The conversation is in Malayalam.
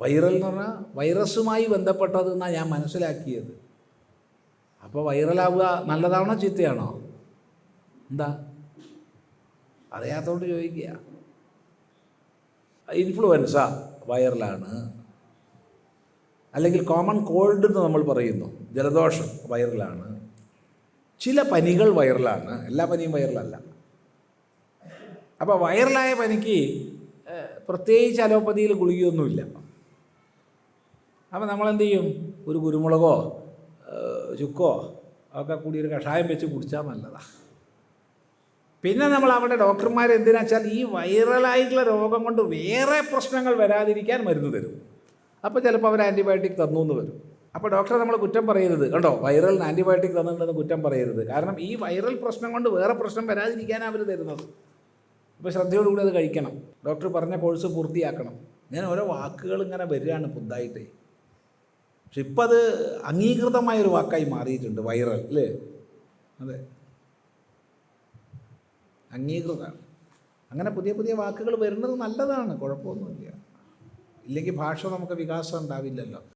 വൈറൽ എന്ന് പറഞ്ഞാൽ വൈറസുമായി ബന്ധപ്പെട്ടതെന്നാണ് ഞാൻ മനസ്സിലാക്കിയത്. അപ്പോൾ വൈറലാവുക നല്ലതാണോ ചീത്തയാണോ? എന്താ? അറിയാത്തോണ്ട് ചോദിക്കുക. ഇൻഫ്ലുവൻസ വൈറലാണ്. അല്ലെങ്കിൽ കോമൺ കോൾഡ് എന്ന് നമ്മൾ പറയുന്നു. ജലദോഷം വൈറലാണ്. ചില പനികൾ വൈറലാണ്. എല്ലാ പനിയും വൈറലല്ല. അപ്പോൾ വൈറലായ പനിക്ക് പ്രത്യേകിച്ച് അലോപ്പതിയിൽ ഗുളികയൊന്നുമില്ല. അപ്പോൾ നമ്മളെന്ത് ചെയ്യും ഒരു കുരുമുളകോ ചുക്കോ ഒക്കെ കൂടി ഒരു കഷായം വെച്ച് കുടിച്ചാൽ നല്ലതാണ് പിന്നെ നമ്മൾ അവിടെ ഡോക്ടർമാർ എന്തിനാ വെച്ചാൽ ഈ വൈറലായിട്ടുള്ള രോഗം കൊണ്ട് വേറെ പ്രശ്നങ്ങൾ വരാതിരിക്കാൻ മരുന്ന് തരും. അപ്പോൾ ചിലപ്പോൾ അവർ ആന്റിബയോട്ടിക് തന്നു എന്ന് വരും. അപ്പോൾ ഡോക്ടറെ നമ്മൾ കുറ്റം പറയരുത്. കണ്ടോ? വൈറലിന് ആന്റിബയോട്ടിക് തന്നിട്ടുണ്ടെന്ന് കുറ്റം പറയരുത്. കാരണം ഈ വൈറൽ പ്രശ്നം കൊണ്ട് വേറെ പ്രശ്നം വരാതിരിക്കാനാണ് അവർ തരുന്നത്. അപ്പോൾ ശ്രദ്ധയോടുകൂടി അത് കഴിക്കണം. ഡോക്ടർ പറഞ്ഞ കോഴ്സ് പൂർത്തിയാക്കണം. ഞാൻ ഓരോ വാക്കുകൾ ഇങ്ങനെ വരികയാണ് പുതുതായിട്ട്. പക്ഷെ ഇപ്പം അത് അംഗീകൃതമായൊരു വാക്കായി മാറിയിട്ടുണ്ട് വൈറൽ അല്ലേ അതെ. അംഗീകൃതമാണ്. അങ്ങനെ പുതിയ പുതിയ വാക്കുകൾ വരുന്നത് നല്ലതാണ് കുഴപ്പമൊന്നുമില്ല. ഇല്ലെങ്കിൽ ഭാഷ നമുക്ക് വികാസം ഉണ്ടാവില്ലല്ലോ.